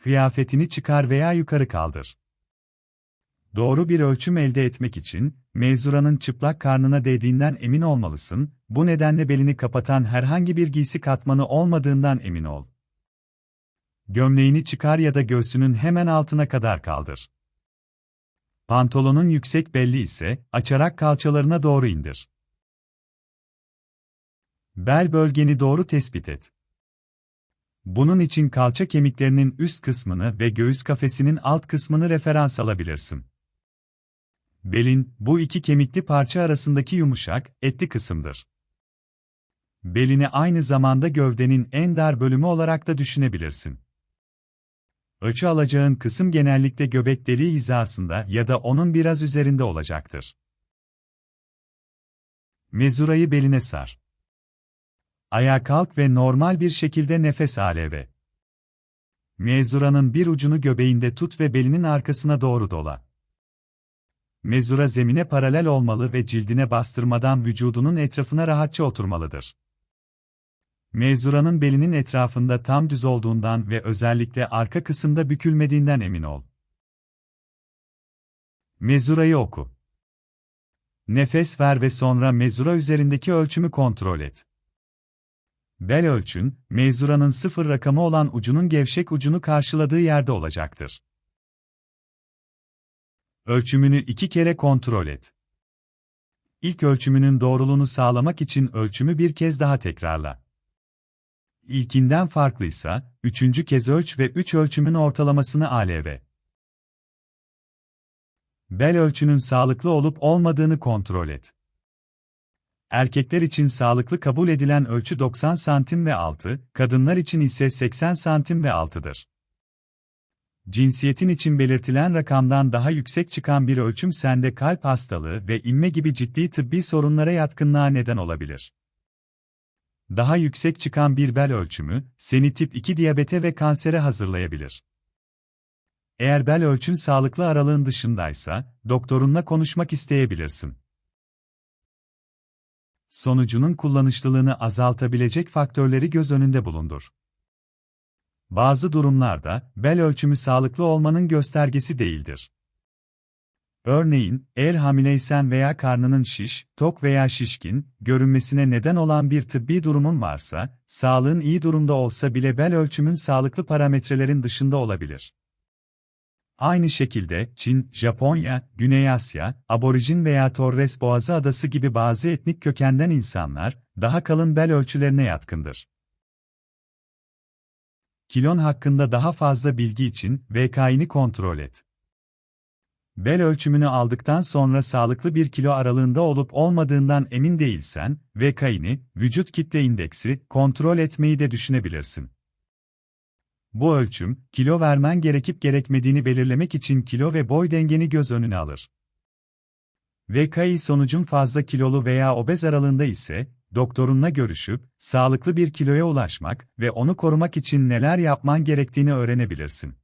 Kıyafetini çıkar veya yukarı kaldır. Doğru bir ölçüm elde etmek için, mevzuranın çıplak karnına değdiğinden emin olmalısın, bu nedenle belini kapatan herhangi bir giysi katmanı olmadığından emin ol. Gömleğini çıkar ya da göğsünün hemen altına kadar kaldır. Pantolonun yüksek belli ise, açarak kalçalarına doğru indir. Bel bölgeni doğru tespit et. Bunun için kalça kemiklerinin üst kısmını ve göğüs kafesinin alt kısmını referans alabilirsin. Belin, bu iki kemikli parça arasındaki yumuşak, etli kısımdır. Belini aynı zamanda gövdenin en dar bölümü olarak da düşünebilirsin. Ölçü alacağın kısım genellikle göbek deliği hizasında ya da onun biraz üzerinde olacaktır. Mezurayı beline sar. Ayağa kalk ve normal bir şekilde nefes al ve. Mezuranın bir ucunu göbeğinde tut ve belinin arkasına doğru dola. Mezura zemine paralel olmalı ve cildine bastırmadan vücudunun etrafına rahatça oturmalıdır. Mezuranın belinin etrafında tam düz olduğundan ve özellikle arka kısımda bükülmediğinden emin ol. Mezurayı oku. Nefes ver ve sonra mezura üzerindeki ölçümü kontrol et. Bel ölçün, mezuranın sıfır rakamı olan ucunun gevşek ucunu karşıladığı yerde olacaktır. Ölçümünü iki kere kontrol et. İlk ölçümünün doğruluğunu sağlamak için ölçümü bir kez daha tekrarla. İlkinden farklıysa, üçüncü kez ölç ve üç ölçümün ortalamasını ALV. Bel ölçünün sağlıklı olup olmadığını kontrol et. Erkekler için sağlıklı kabul edilen ölçü 90 santim ve altı, kadınlar için ise 80 santim ve altıdır. Cinsiyetin için belirtilen rakamdan daha yüksek çıkan bir ölçüm sende kalp hastalığı ve inme gibi ciddi tıbbi sorunlara yatkınlığa neden olabilir. Daha yüksek çıkan bir bel ölçümü, seni tip 2 diyabete ve kansere hazırlayabilir. Eğer bel ölçün sağlıklı aralığın dışındaysa, doktorunla konuşmak isteyebilirsin. Sonucunun kullanışlılığını azaltabilecek faktörleri göz önünde bulundur. Bazı durumlarda, bel ölçümü sağlıklı olmanın göstergesi değildir. Örneğin, eğer hamileysen veya karnının şiş, tok veya şişkin, görünmesine neden olan bir tıbbi durumun varsa, sağlığın iyi durumda olsa bile bel ölçümün sağlıklı parametrelerin dışında olabilir. Aynı şekilde, Çin, Japonya, Güney Asya, Aborijin veya Torres Boğazı Adası gibi bazı etnik kökenden insanlar, daha kalın bel ölçülerine yatkındır. Kilon hakkında daha fazla bilgi için VK'ini kontrol et. Bel ölçümünü aldıktan sonra sağlıklı bir kilo aralığında olup olmadığından emin değilsen, VK'ini, vücut kitle indeksi, kontrol etmeyi de düşünebilirsin. Bu ölçüm, kilo vermen gerekip gerekmediğini belirlemek için kilo ve boy dengeni göz önüne alır. VKI sonucun fazla kilolu veya obez aralığında ise, doktorunla görüşüp, sağlıklı bir kiloya ulaşmak ve onu korumak için neler yapman gerektiğini öğrenebilirsin.